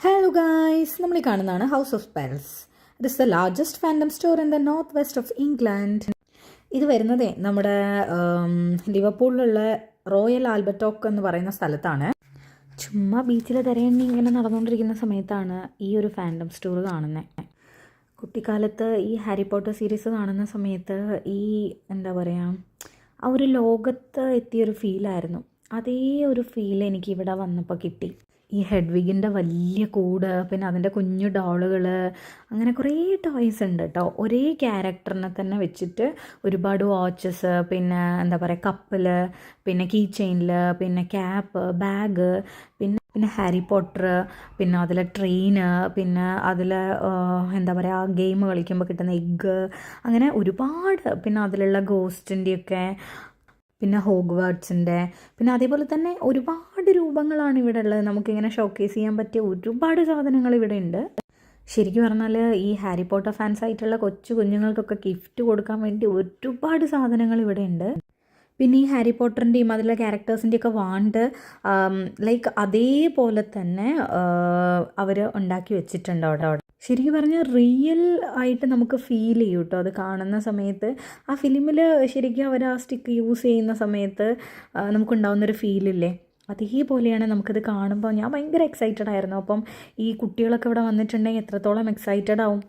Hello guys നമ്മൾ ഈ കാണുന്നതാണ് house of parcels it is the largest fandom store in the north west of England ഇത് വരുന്നതേ നമ്മുടെ ലിവർപൂളിലുള്ള റോയൽ ആൽബർട്ടോക്ക് എന്ന് പറയുന്ന സ്ഥലത്താണ്. ചുമ്മാ ബീച്ചിൽ തിരയണ്ണി ഇങ്ങനെ നടന്നുകൊണ്ടിരിക്കുന്ന സമയത്താണ് ഈ ഒരു ഫാൻഡം സ്റ്റോർ കാണുന്നത് കുട്ടിക്കാലത്ത് ഈ ഹാരി പോട്ടർ സീരീസ് കാണുന്ന സമയത്ത് ഈ എന്താ പറയുക ആ ഒരു ലോകത്ത് എത്തിയൊരു ഫീലായിരുന്നു അതേ ഒരു ഫീൽ എനിക്ക് ഇവിടെ വന്നപ്പോൾ കിട്ടി. ഈ ഹെഡ്വിഗിന്റെ വലിയ കൂട് പിന്നെ അതിന്റെ കുഞ്ഞു ഡോളുകൾ അങ്ങനെ കുറേ ടോയ്സ് ഉണ്ട് കേട്ടോ ഒരേ ക്യാരക്ടറിനെ തന്നെ വെച്ചിട്ട് ഒരുപാട് വാച്ചസ് പിന്നെ എന്താ പറയുക കപ്പിൽ പിന്നെ കീ ചെയിനിൽ പിന്നെ ക്യാപ്പ് ബാഗ് പിന്നെ പിന്നെ ഹാരി പോട്ടർ പിന്നെ അതിലെ ട്രെയിന് പിന്നെ അതിൽ എന്താ പറയുക ഗെയിം കളിക്കുമ്പോൾ കിട്ടുന്ന എഗ്ഗ് അങ്ങനെ ഒരുപാട് പിന്നെ അതിലുള്ള ഗോസ്റ്റിന്റെയൊക്കെ പിന്നെ ഹോഗ്വാർട്സിന്റെ പിന്നെ അതേപോലെ തന്നെ ഒരുപാട് രൂപങ്ങളാണ് ഇവിടെ ഉള്ളത്. നമുക്കിങ്ങനെ ഷോക്കേസ് ചെയ്യാൻ പറ്റിയ ഒരുപാട് സാധനങ്ങൾ ഇവിടെ ഉണ്ട്. ശരിക്കും പറഞ്ഞാൽ ഈ ഹാരി പോട്ടർ ഫാൻസ് ആയിട്ടുള്ള കൊച്ചു കുഞ്ഞുങ്ങൾക്കൊക്കെ ഗിഫ്റ്റ് കൊടുക്കാൻ വേണ്ടി ഒരുപാട് സാധനങ്ങൾ ഇവിടെ ഉണ്ട്. പിന്നെ ഈ ഹാരി പോട്ടറിന്റെയും അതിലെ ക്യാരക്ടേഴ്സിന്റെയൊക്കെ വാണ്ട് ലൈക്ക് അതേപോലെ തന്നെ അവർ ഉണ്ടാക്കി വെച്ചിട്ടുണ്ട് അവിടെ അവിടെ. ശരിക്കും പറഞ്ഞാൽ റിയൽ ആയിട്ട് നമുക്ക് ഫീൽ ചെയ്യും കേട്ടോ അത് കാണുന്ന സമയത്ത് ആ ഫിലിമിൽ ശരിക്കും അവർ ആ സ്റ്റിക്ക് യൂസ് ചെയ്യുന്ന സമയത്ത് നമുക്കുണ്ടാവുന്നൊരു ഫീലില്ലേ അതേപോലെയാണ് നമുക്കത് കാണുമ്പോൾ ഞാൻ ഭയങ്കര എക്സൈറ്റഡ് ആയിരുന്നു. അപ്പം ഈ കുട്ടികളൊക്കെ ഇവിടെ വന്നിട്ടുണ്ടെങ്കിൽ എത്രത്തോളം എക്സൈറ്റഡ് ആവും?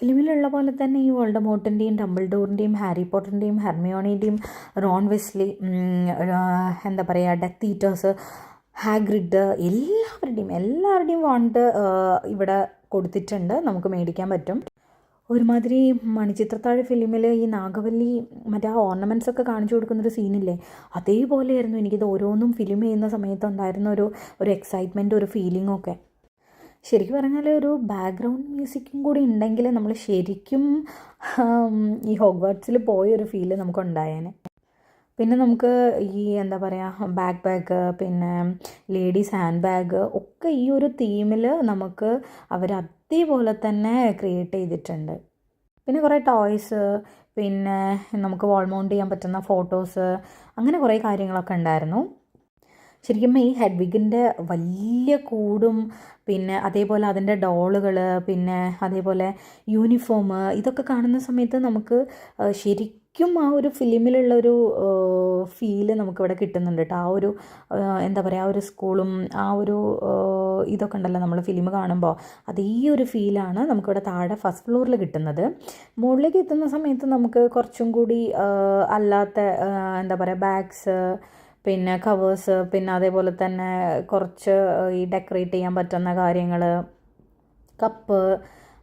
ഫിലിമിലുള്ള പോലെ തന്നെ ഈ വേൾഡ് മോട്ടിന്റെയും ഡബിൾ ഡോറിന്റെയും ഹാരി പോട്ടറിന്റെയും ഹെർമിയോണിന്റെയും റോൺ വെസ്ലി എന്താ പറയുക ഡെത്ത് ഈറ്റേഴ്സ് ഹാഗ്രിഡ് എല്ലാവരുടെയും എല്ലാവരുടെയും വാണ്ട് ഇവിടെ കൊടുത്തിട്ടുണ്ട്. നമുക്ക് മേടിക്കാൻ പറ്റും. ഒരുമാതിരി മണിച്ചിത്രത്താഴ് ഫിലിമിൽ ഈ നാഗവല്ലി മറ്റേ ആ ഓർണമെന്റ്സ് ഒക്കെ കാണിച്ചു കൊടുക്കുന്നൊരു സീനില്ലേ അതേപോലെയായിരുന്നു എനിക്കിത് ഓരോന്നും ഫിലിം ചെയ്യുന്ന സമയത്ത് ഉണ്ടായിരുന്ന ഒരു ഒരു എക്സൈറ്റ്മെന്റ് ഒരു ഫീലിംഗും ഒക്കെ. ശരിക്കും പറഞ്ഞാൽ ഒരു ബാക്ക്ഗ്രൗണ്ട് മ്യൂസിക്കും കൂടി ഉണ്ടെങ്കിൽ നമ്മൾ ശരിക്കും ഈ ഹോഗ്വാർട്സിൽ പോയ ഒരു ഫീൽ നമുക്ക് ഉണ്ടായേനെ പിന്നെ നമുക്ക് ഈ എന്താ പറയുക ബാക്ക് ബാഗ് പിന്നെ ലേഡീസ് ഹാൻഡ് ബാഗ് ഒക്കെ ഈ ഒരു തീമിൽ നമുക്ക് അവർ അതേപോലെ തന്നെ ക്രിയേറ്റ് ചെയ്തിട്ടുണ്ട്. പിന്നെ കുറേ ടോയ്സ് പിന്നെ നമുക്ക് വാൾ മൗണ്ട് ചെയ്യാൻ പറ്റുന്ന ഫോട്ടോസ് അങ്ങനെ കുറേ കാര്യങ്ങളൊക്കെ ഉണ്ടായിരുന്നു. ശരിക്കും ഈ ഹെഡ്വിഗിന്റെ വലിയ കൂടും പിന്നെ അതേപോലെ അതിന്റെ ഡോളുകൾ പിന്നെ അതേപോലെ യൂണിഫോം ഇതൊക്കെ കാണുന്ന സമയത്ത് നമുക്ക് ആ, ശരിക്കും ആ ഒരു ഫിലിമിലുള്ള ഒരു ഫീൽ നമുക്കിവിടെ കിട്ടുന്നുണ്ട് കേട്ടോ ആ ഒരു എന്താ പറയുക ആ ഒരു സ്കൂളും ആ ഒരു ഇതൊക്കെ ഉണ്ടല്ലോ നമ്മൾ ഫിലിം കാണുമ്പോൾ അത് ഈ ഒരു ഫീലാണ് നമുക്കിവിടെ താഴെ ഫസ്റ്റ് ഫ്ലോറിൽ കിട്ടുന്നത്. മുകളിലേക്ക് എത്തുന്ന സമയത്ത് നമുക്ക് കുറച്ചും കൂടി അല്ലാത്ത എന്താ പറയുക ബാഗ്സ് പിന്നെ കവേഴ്സ് പിന്നെ അതേപോലെ തന്നെ കുറച്ച് ഈ ഡെക്കറേറ്റ് ചെയ്യാൻ പറ്റുന്ന കാര്യങ്ങൾ കപ്പ്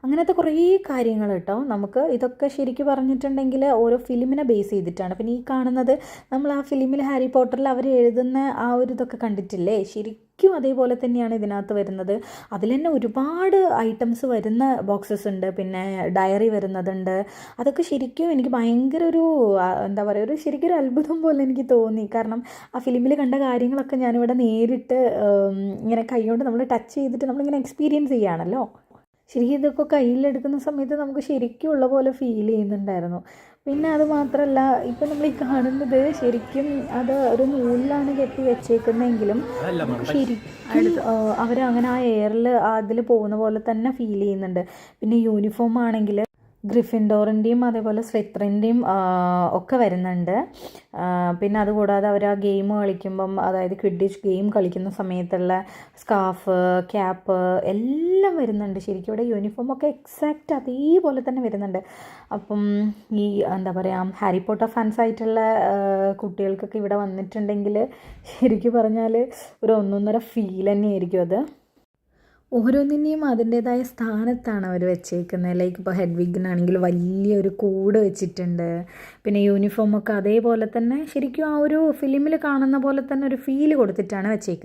അങ്ങനത്തെ കുറേ കാര്യങ്ങൾ കേട്ടോ നമുക്ക് ഇതൊക്കെ ശരിക്കും പറഞ്ഞിട്ടുണ്ടെങ്കിൽ ഓരോ ഫിലിമിനെ ബേസ് ചെയ്തിട്ടാണ്. പിന്നെ ഈ കാണുന്നത് നമ്മൾ ആ ഫിലിമിൽ ഹാരി പോട്ടറിൽ അവർ എഴുതുന്ന ആ ഒരു ഇതൊക്കെ കണ്ടിട്ടില്ലേ? ശരിക്കും അതേപോലെ തന്നെയാണ് ഇതിനകത്ത് വരുന്നത്. അതിൽ തന്നെ ഒരുപാട് ഐറ്റംസ് വരുന്ന ബോക്സസ് ഉണ്ട്. പിന്നെ ഡയറി വരുന്നതുണ്ട്. അതൊക്കെ ശരിക്കും എനിക്ക് ഭയങ്കര ഒരു എന്താ പറയുക ഒരു ശരിക്കും ഒരു അത്ഭുതം പോലെ എനിക്ക് തോന്നി. കാരണം ആ ഫിലിമിൽ കണ്ട കാര്യങ്ങളൊക്കെ ഞാനിവിടെ നേരിട്ട് ഇങ്ങനെ കൈകൊണ്ട് നമ്മൾ ടച്ച് ചെയ്തിട്ട് നമ്മളിങ്ങനെ എക്സ്പീരിയൻസ് ചെയ്യുകയാണല്ലോ. ശരിക്കും ഇതൊക്കെ കയ്യിലെടുക്കുന്ന സമയത്ത് നമുക്ക് ശരിക്കും ഉള്ള പോലെ ഫീൽ ചെയ്യുന്നുണ്ടായിരുന്നു. പിന്നെ അത് മാത്രമല്ല ഇപ്പം നമ്മൾ ഈ കാണുന്നത് ശരിക്കും അത് ഒരു നൂലിലാണ് കെട്ടി വെച്ചേക്കുന്നതെങ്കിലും ശരിക്കും അവർ അങ്ങനെ ആ എയറിൽ അതിൽ പോകുന്ന പോലെ തന്നെ ഫീൽ ചെയ്യുന്നുണ്ട്. പിന്നെ യൂണിഫോം ആണെങ്കിൽ ഗ്രിഫിൻഡോറിന്റെയും അതേപോലെ സ്ലിത്രിന്റെയും ഒക്കെ വരുന്നുണ്ട്. പിന്നെ അതുകൂടാതെ അവർ ആ ഗെയിം കളിക്കുമ്പം അതായത് കിഡ്ഡിഷ് ഗെയിം കളിക്കുന്ന സമയത്തുള്ള സ്കാർഫ് ക്യാപ്പ് എല്ലാം വരുന്നുണ്ട്. ശരിക്കും ഇവിടെ യൂണിഫോം ഒക്കെ എക്സാക്റ്റ് അതേപോലെ തന്നെ വരുന്നുണ്ട്. അപ്പം ഈ എന്താ പറയുക ഹാരി പോട്ടർ ഫാൻസ് ആയിട്ടുള്ള കുട്ടികൾക്കൊക്കെ ഇവിടെ വന്നിട്ടുണ്ടെങ്കിൽ ശരിക്കും പറഞ്ഞാൽ ഒരു ഒന്നൊന്നര ഫീൽ തന്നെയായിരിക്കും അത്. ഓരോന്നിനെയും അതിന്റേതായ സ്ഥാനത്താണ് അവർ വെച്ചേക്കുന്നത് ലൈക്ക് ഇപ്പോൾ ഹെഡ്വിഗിനാണെങ്കിൽ വലിയൊരു കൂട് വെച്ചിട്ടുണ്ട്. പിന്നെ യൂണിഫോമൊക്കെ അതേപോലെ തന്നെ ശരിക്കും ആ ഒരു ഫിലിമിൽ കാണുന്ന പോലെ തന്നെ ഒരു ഫീൽ കൊടുത്തിട്ടാണ് വെച്ചേക്കുന്നത്